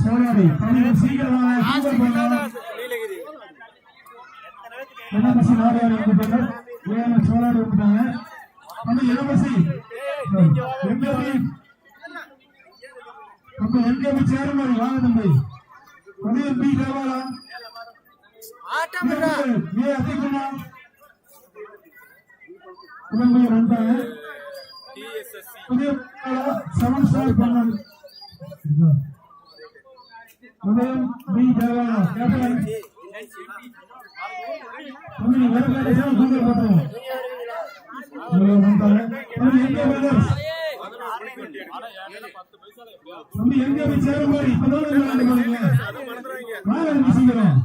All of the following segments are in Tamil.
சோழாடி இளவரசி நாடாரி சோழாடி வந்துட்டாங்க இளவரசி எங்கேபி நம்ம வாங்க தம்பி தம்பி எங்கே போய் சேர மாதிரி இப்பதான் சீக்கிரம்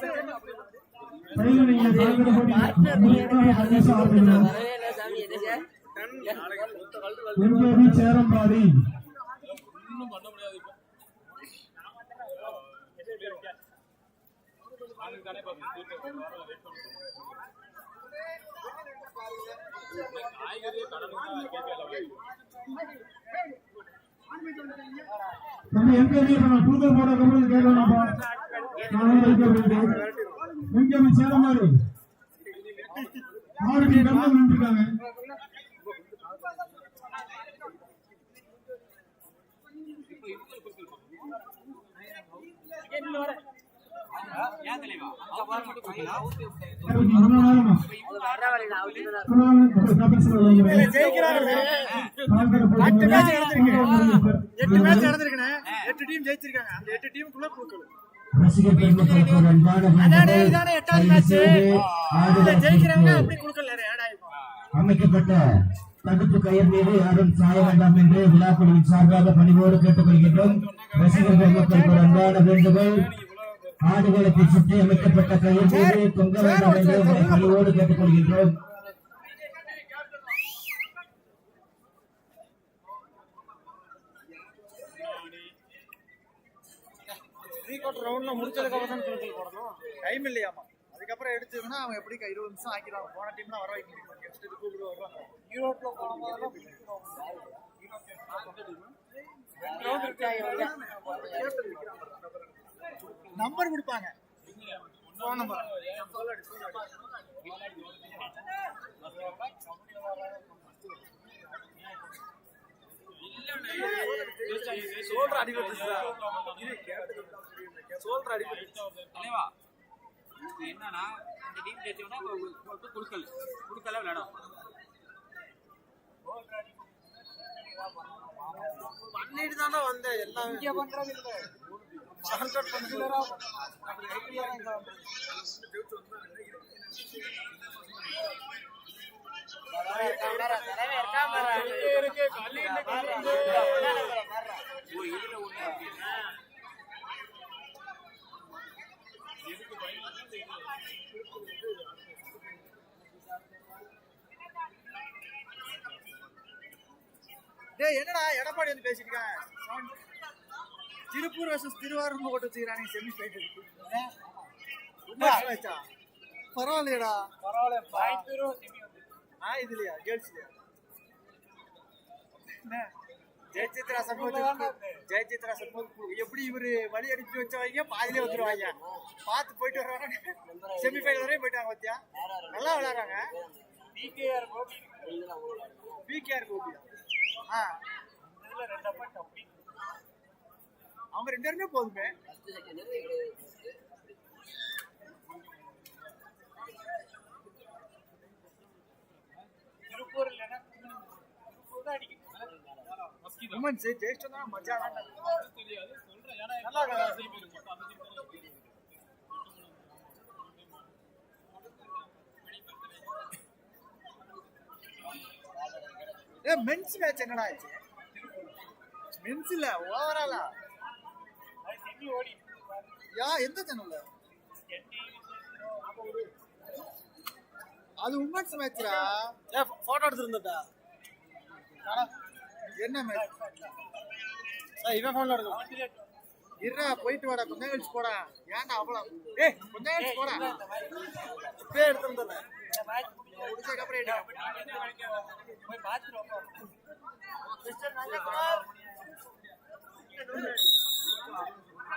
சேர. கையில போட்டி ஆரம்பிக்கணும் எங்கேபி சேரம்பாடி தம்பி எங்கேபி இப்ப நான் கூகுள் போட கம்பெனி நானும் வைக்க வேண்டும் எங்கேபி சேரம்பாடி ஆறு பேர் கம்பெனி நின்றுருக்காங்க ரொம்ப நேரமா எட்டு மேட்ச் நடந்திருக்குண்ணே எட்டு டீம் ஜெயிச்சிருக்காங்க அந்த எட்டு டீமுக்குள்ள குழுக்கள் ரசிகர் பெருமக்களுக்கு அன்பான அமைக்கப்பட்ட தடுப்பு கயிறு மீது யாரும் சாய வேண்டாம் என்று விழாக்குழுவின் சார்பாக பணிவோடு கேட்டுக்கொள்கின்றோம் ரசிகர் பெருமக்களுக்கு அன்பான வேண்டுகோள் ஆடுகளத்தை சுற்றி அமைக்கப்பட்ட கயிறு தொங்க வேண்டாம் என்று உங்களை பணிவோடு கேட்டுக்கொள்கின்றோம். ரவுண்ட்ல முடிச்சதுக்கு அப்புறம் தான் போடணும். டைம் இல்லையாமா? அதுக்கப்புறம் எடுத்ததுன்னா அவங்க எப்படி இருபது நிமிஷம் ஆக்கிடுவாங்க. போன டீம் தான் வர வைக்க முடியும் கூப்பிட்டு வருவாங்க. நம்பர் கொடுப்பாங்க. ஃபோன் நம்பர் சோல்டர் அடிபட்டு சோல்டர் அடிபட்டு என்னன்னா இந்த டீம் ஜெயிச்சோம்னா குடுக்கல் குடுக்கல விளையாடும். பண்ணிட்டு தானே வந்தேன். எல்லாம். இங்க பண்றது இல்ல. ஷார்ட்கட் இதுல ஒண்ணு அப்படின்னா என்னடா எடப்பாடி வந்து பேசிட்டு இருக்கேன் திருப்பூர் வர்சஸ் திருவாரூர் ஓட்டு வச்சுக்கிறானே செமி ஃபைனல் பரவாயில்லையடா. பரவாயில்ல ஆ இதுலயா கேர்ள்ஸ்லயா? என்ன? ஜெயசித்ரா சண்முக ஜெயசித்ரா சண்முக எப்படி இவரு வழி அடிச்சு வச்சவங்க பாதியிலே வந்துருவாங்க. பார்த்து போயிட்டு வர்றாங்க செமி ஃபைனல் வரையும் போயிட்டாங்க பாத்தியா? நல்லா விளையாடுறாங்க. பிகேஆர் கோபி. பிகேஆர் கோபியா ஆ. அவங்க ரெண்டு பேருமே போதுமே டேஸ்ட் தான் மஜா தான். நல்லா ஏ மென்ஸ் மேட்ச் என்னடா ஆச்சு மென்ஸ் இல்ல ஓவராலா யா எந்த சேனல்ல? அது உமன்ஸ் மேட்ச்ரா? போட்டோ எடுத்துருந்தா என்ன மேட்ச்? இவன் போன்ல எடுக்கும் இருடா போயிட்டு வாடா கொஞ்ச நேரம் கழிச்சு போடா. ஏன்டா அவ்வளோ? ஏய் கொஞ்ச நேரம் கழிச்சு போடா. இப்பயே எடுத்துருந்தேன் முடிச்சதுக்கப்புறம் எடு.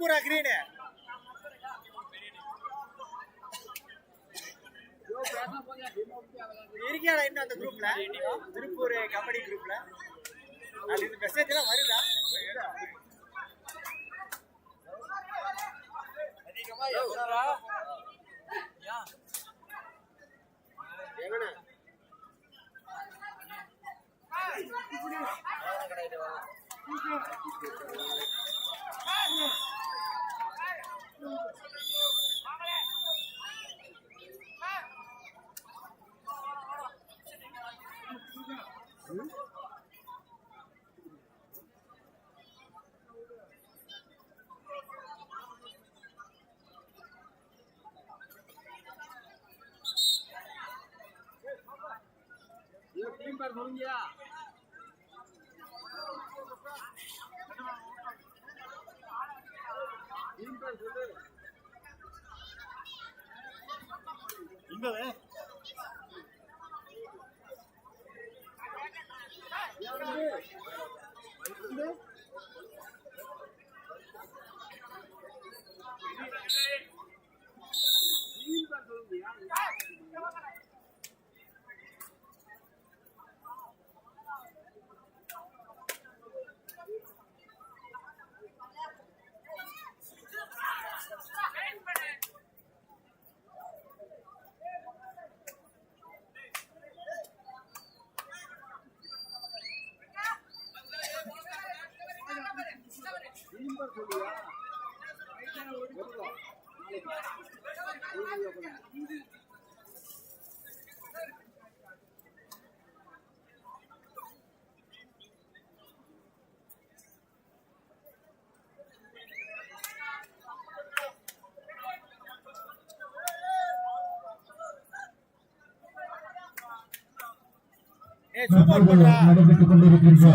திருப்பூரா கிரீனு இருக்கியாடா இன்னும் அந்த குரூப்ல திருப்பூர் கபடி குரூப்ல அது இந்த மெசேஜ் எல்லாம் வருதா ஏய் 去横 நடைபெற்றுக் கொண்டிருக்கின்ற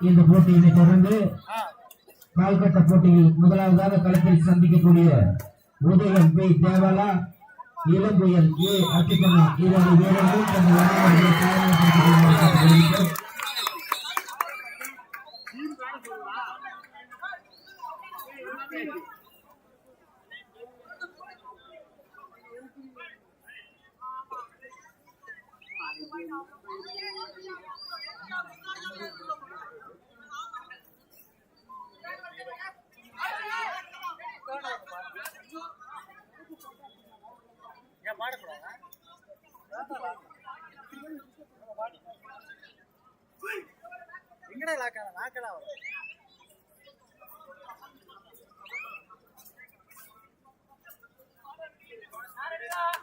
இந்த போட்டியினை தொடர்ந்து கால்கட்ட போட்டியில் முதலாவதாக களத்தில் சந்திக்கக்கூடிய உதயம் பி. தேவாலா இளம்புயல் ஏ. அத்திப்பண்ணா. இரண்டு வீரர்கள் தங்கள் எங்கடா லாக்கான லாக்கலா வரும். கொள்கிறார்.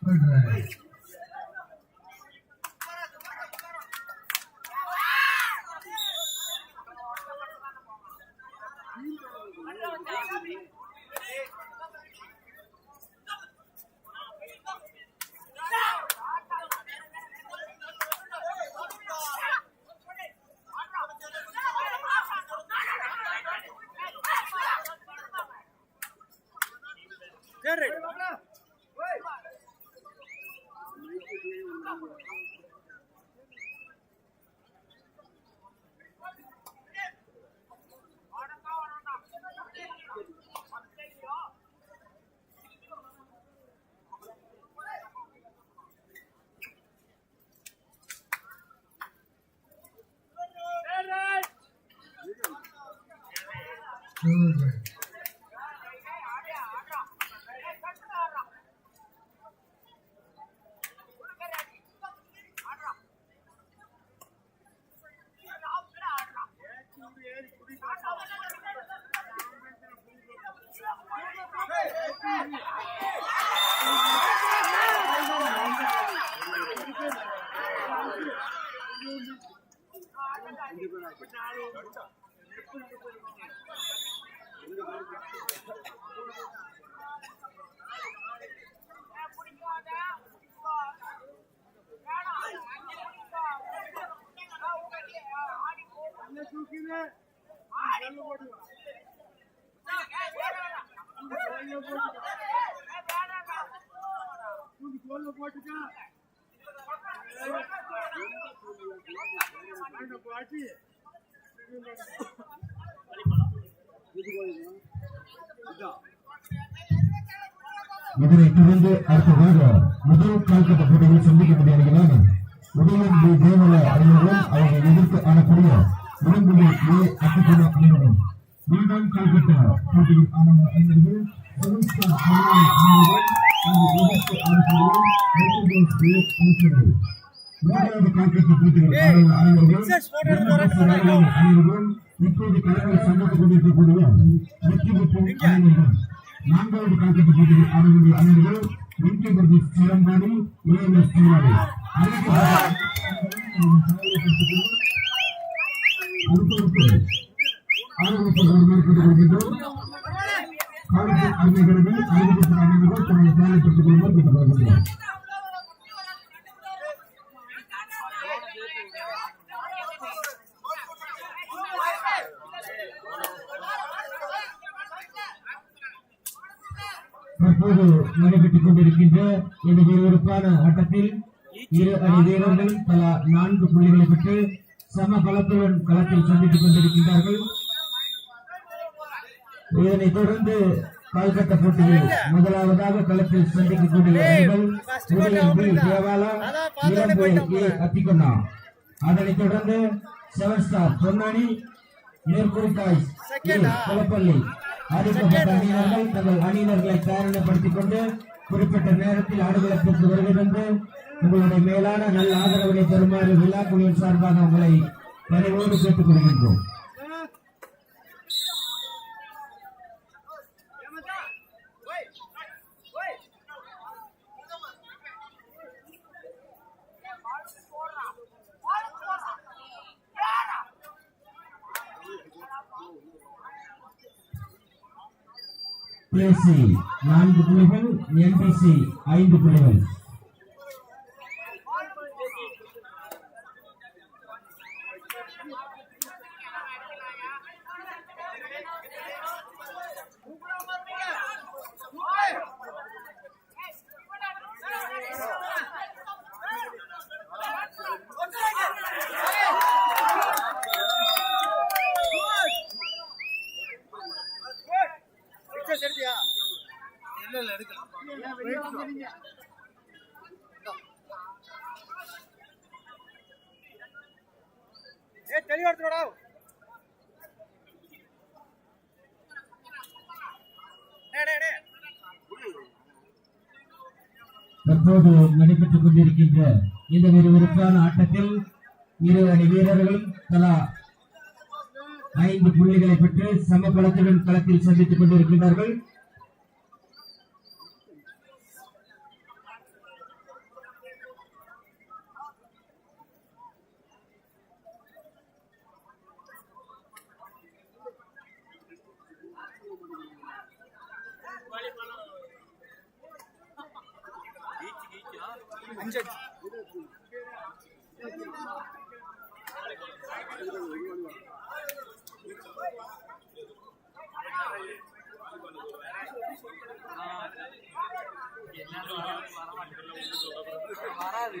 சரி children இதனைத் தொடர்ந்து அடுத்ததாக முதல் கால்கட்ட போட்டியில் சந்திக்க முடியாத உதயம் டி தேவல அணியினரும் அவர்கள் எதிர்த்து ஆடக்கூடிய உடம்புலி ஏ. அத்திகுண அணியினரும் இரண்டாம் கால்கட்ட போட்டியில் ஆன அணியினர்கள் மூன்றாவது கால்கட்ட போட்டியில் ஆடிய அணியினர்கள் இப்போது களத்தில் சந்தித்துக் கொண்டிருக்கக்கூடிய வெற்றி பெற்ற அணியினர்கள் நான்காவது கால்கட்ட போட்டியில் ஆடக்கூடிய அணியினர்கள் வெற்றி பெற்ற சிலம்பாடி ஏஎம்எஸ் சிலாடி அடுத்தடுத்து ஆரோக்கியத்தை மேற்கொண்டு கொள்கின்றோம் காலத்தில் அருமைகிறது ஆரோக்கியத்தின் அணியினர்கள் தங்களை தயாரித்துக் கொள்ளுமாறு கேட்டுக்கொள்கின்றோம் தற்போது நடைபெற்றுக் கொண்டிருக்கின்ற இந்த விறுவிறுப்பான ஆட்டத்தில் இரு அணி வீரர்கள் தலா நான்கு புள்ளிகளை பெற்று சம பலத்துடன் களத்தில் சந்தித்துக் கொண்டிருக்கின்றார்கள். இதனைத் தொடர்ந்து கால்கட்ட போட்டியில் முதலாவதாக களத்தில் சந்திக்கக்கூடிய கொண்டிருக்கிறார்கள் தேவாலா இளம்பு ஏ அதனைத் தொடர்ந்து செவன் ஸ்டார் பொன்னானி மேற்குறிக்காய் கொலப்பள்ளி குளப்பள்ளி அணியினர்கள் தங்கள் அணியினர்களை தயாரிப்படுத்திக் கொண்டு குறிப்பிட்ட நேரத்தில் ஆடுகளத்திற்கு வருகை தந்து உங்களுடைய மேலான நல்ல ஆதரவினை தருமாறு விழா குழுவின் சார்பாக உங்களை பணிவோடு கேட்டுக் கொள்கின்றோம் பிஎஸ்சி நான்கு புள்ளிகள் என்பிசி ஐந்து புள்ளிகள் தற்போது நடைபெற்றுக் கொண்டிருக்கின்ற இந்த விறுவிறுப்பான ஆட்டத்தில் இரு அணி வீரர்களும் தலா ஐந்து புள்ளிகளை பெற்று சம பலத்துடன் களத்தில் சந்தித்துக் கொண்டிருக்கின்றார்கள். அஞ்சு வராது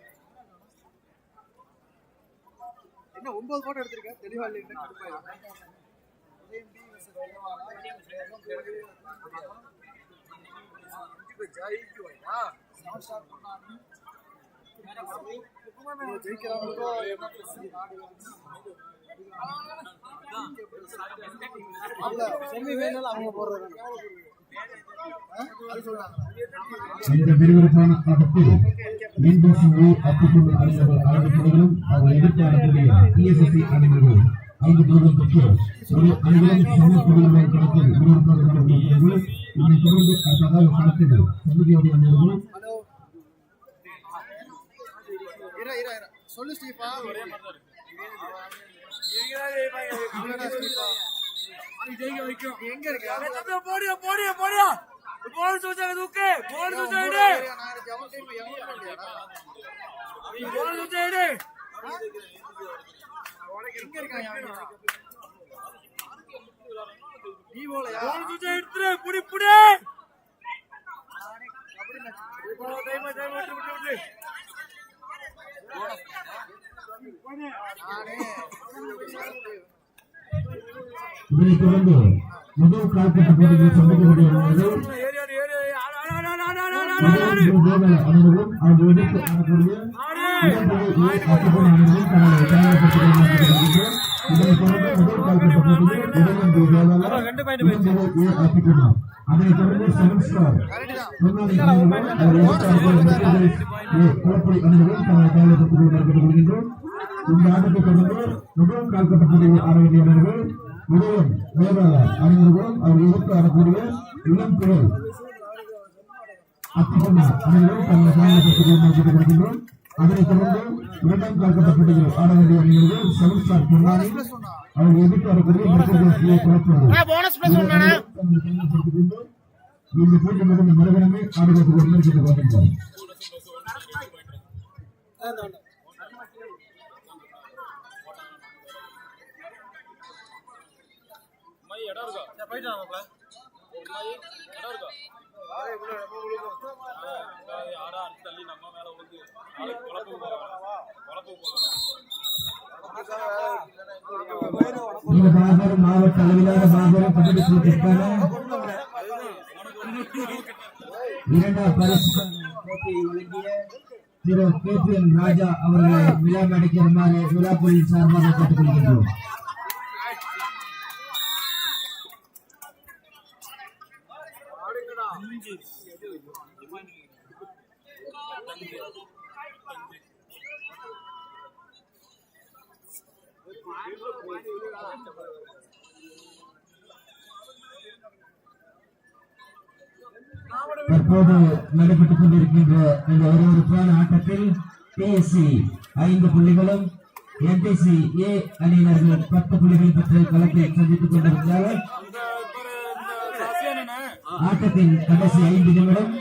என்ன ஒன்பது போட்டோ எடுத்திருக்கேன். தெளிவா இல்லைன்னு செமி ஃபைனல் அவங்க போடுறது இந்த விறுவிறுப்பான ஆட்டத்தில் மீன்பேசியை அத்துக்கொண்டு அணிந்தவர் ஐந்து புள்ளிகளும் அவர் எதிர்த்து பிஎஸ்எஸ்சி அணிந்தவர் ஐந்து புள்ளிகளும் பெற்று ஒரு அணிகளும் சம புள்ளிகளுடன் களத்தில் விறுவிறுப்பாக ஆடப்படுகிறது இதனைத் தொடர்ந்து அடுத்ததாக களத்தில் இரு இரு சொல்லு ஸ்டீஃபா ஒரே மாதிரி எங்க இருக்கு? போடியா போடியா போடியா? போடு சூச்சாங்க தூக்கு. எங்க இருக்காங்க நீ போலையா போடு சூச்சாங்க எடுத்துரு. புடி புடி. நானே. இதனைத் தொடர்ந்து முதல் கால்பட்ட போட்டியில் சமுதியோடைய அணிவர்கள் ஏறி, ஏறி, ஏறி, ஏறி. ஆடு, ஆடு, ஆடு, ஆடு, ஆடு, ஆடு, ஆடு, ஆடு. முதல் கோவல அணிவரும் அவர் எதிர்த்து ஆடக்கூடிய ஆடு. இதனைத் தொடர்ந்து முதல் போட்டியில் அதனைத் செவன் ஸ்டார் முன்னாடி இந்த முதல் போட்டியில் ஆட வேண்டிய உதயம் தேவாலய அணிவர்களும் அவர் எதிர்த்து ஆடக்கூடிய இளம் அத்திகமா அனைவரும் தங்கள் மாற்றிக் கொள்கின்றோம் அதனைத் தொடர்ந்து இரண்டாம் போட்டியில் ஆட வேண்டிய அணிவர்கள் செவன் ஸ்டார் பொன்னானி அவர் எதிர்த்து வரக்கூடிய இந்த போட்டி மறுகணமே முன்னெடுத்து வருகின்றோம் போயிட்டு வாங்க இந்த மாபெரும் மாவட்ட அளவிலான மாபெரும் பகுதி போட்டிற்கான இரண்டாம் பரிசு போட்டியை வழங்கிய Thiru K P M Raja அவர்களை விழா நடிக்கிறமாறு சார்பாக கேட்டுக்கொள்கின்றோம். தற்போது நடைபெற்றுக் கொண்டிருக்கின்ற இந்த ஒருவருக்கான ஆட்டத்தில் பிஎஸ்சி ஐந்து புள்ளிகளும் என்டிசி ஏ அணியினர்கள் பத்து புள்ளிகள் பெற்று களத்தை சந்தித்துக் கொண்டிருக்கிறார்கள். ஆட்டத்தின் கடைசி ஐந்து நிமிடம்.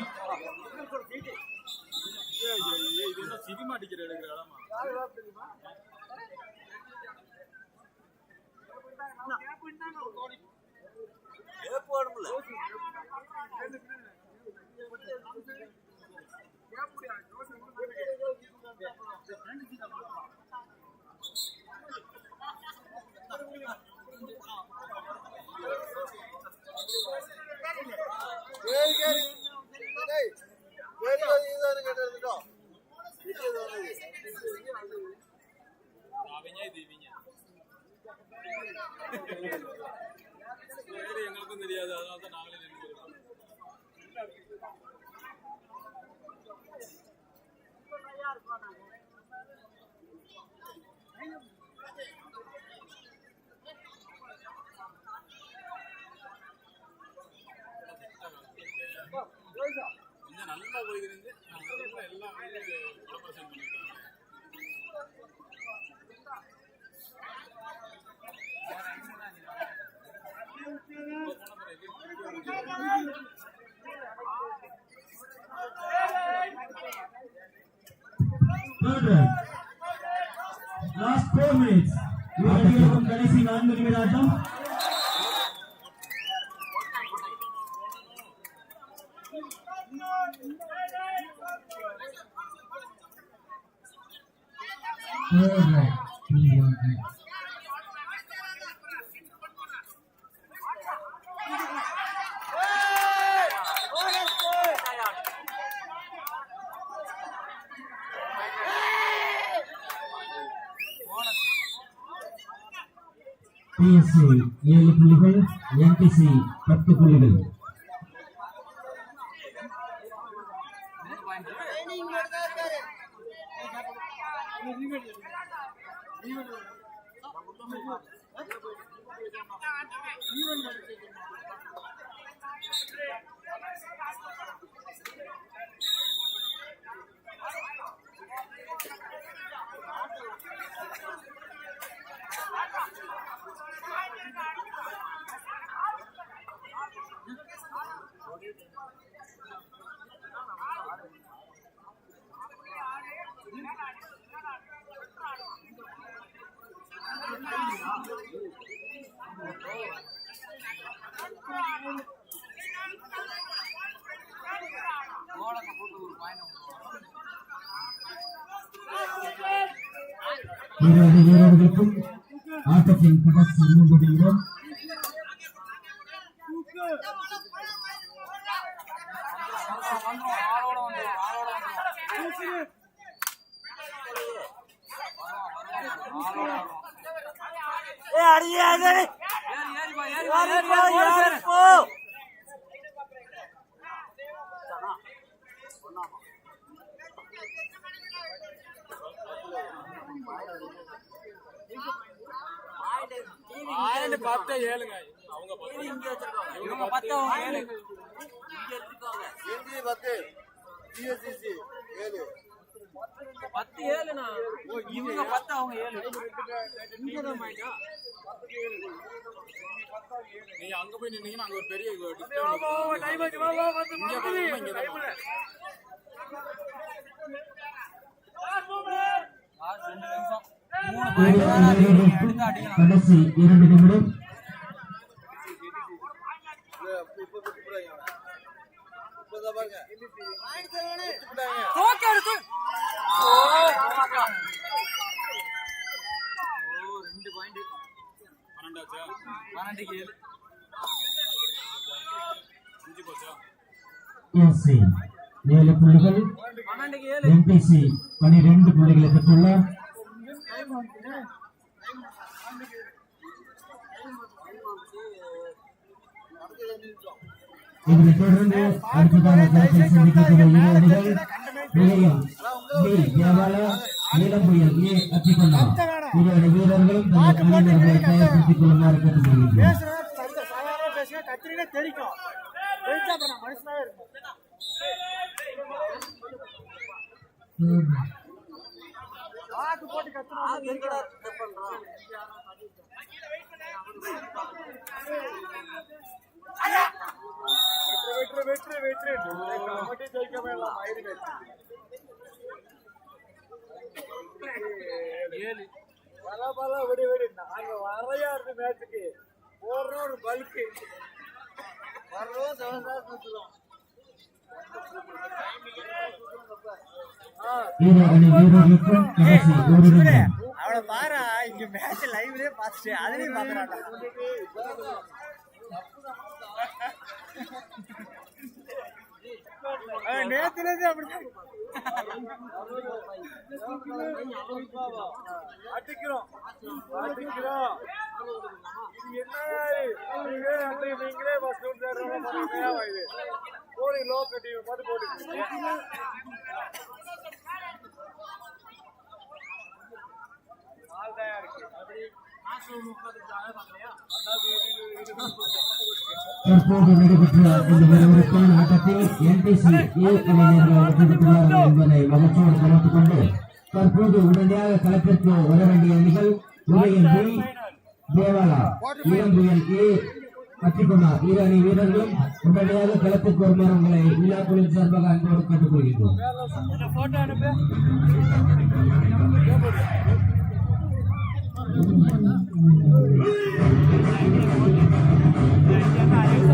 கேரி கேரி டேய் கேரி கேரி இதுதான் கேட்டு எடுத்துட்டோம் எங்களுக்கும் தெரியாது அதனால தான் நாங்களே நினைக்கிறோம் கொஞ்சம் போயிருந்து எல்லாம் வந்து கோஆபரேஷன் லாஸ்ட் மினிட்ஸ் கடைசி நான்கு நிமிட ஆட்டம் பிஎஸ்சி ஏழு புள்ளிகள் என்டிசி பத்து புள்ளிகள். இருபது வீரர்களுக்கும் ஆட்டத்தின் கடைசி மூன்று நிமிடம் ஏய் அடியே அடி ஏறி ஏறி போ ஏறி போ ஏறி ஏறி போ போ ஏறி போ ஆயிரண்டு பத்து ஏழுங்க அவங்க பத்து இவங்க பத்து அவங்க ஏழு பத்து ஏழுண்ணா. இவங்க பத்து அவங்க ஏழு. நீங்க அங்க போய் நின்னீங்கன்னா அங்க ஒரு பெரிய display ஒண்ணு இருக்கும். டைம் ஆச்சு வா வா வந்து இங்க பாருங்க, இங்க தான் பாருங்க. ஆறு, ரெண்டு நிமிஷம் மூணு இருபது பாயிண்ட் வீரர்களுக்கும் எடுத்து அடிக்கலாம் கடைசி இரண்டு நிமிடம் தூக்கி எடுத்து ஓ ரெண்டு பாயிண்ட் பன்னெண்டாச்சா பன்னெண்டுக்கு ஏழு அஞ்சு போச்சா எஸ்சி ஏழு புள்ளிகள். என்டிசி பனிரெண்டு புள்ளிகளை பெற்றுள்ளார் இதனைத் தொடர்ந்து அடுத்ததாக களத்தில் சந்திக்கக்கூடிய இரு அணிகள் நிலையம் பி தேவாலா நீலம் புயல் ஏ அத்திகொண்டா இரு அணி வீரர்களும் தங்கள் அணியினர்களை தயார்படுத்திக் கொள்ளுமாறு கத்திரிக்கா தெரிக்கும் மனுஷனாவே இருக்கும் ஆக்கு போட்டு கத்துனா வெற்று வெற்று வெற்று மட்டும் ஜெயிக்க வேண்டாம் ஆயிரம் ஏழு. பல பல விடு விடு நாங்க வரையா இருக்கு மேட்சுக்கு போடுறோம் ஒரு பல்க்கு வர்றோம் செவன் சார் அவனை பாரு இங்க மேட்ச் லைவ்லயே பாத்துட்டு அதுலயும் பாக்குறாங்க நேத்துல இருந்து அப்படிதான். அடிக்கிறோம். அடிக்கிறோம். இது என்ன அன்றைய நீங்களே பஸ் இது? போடி லோ கட்டி பார்த்து போட்டு தற்போது நடைபெற்ற இந்த விறுவிறுப்பான ஆட்டத்தில் என்டிசி ஏ அணியினர்கள் வெற்றி பெற்றுள்ளார்கள் என்பதை மகிழ்ச்சியோடு தெரிவித்துக் கொண்டு தற்போது உடனடியாக களத்திற்கு வர வேண்டிய அணிகள் உதயம் பி. தேவாலா இளம்புயல் ஏ. அத்திகுணா இரு அணி வீரர்களும் உடனடியாக களத்திற்கு வருமாறு உங்களை விழாக்குழுவின் சார்பாக அன்போடு கேட்டுக்கொள்கின்றோம். 感谢国旗，感谢大家。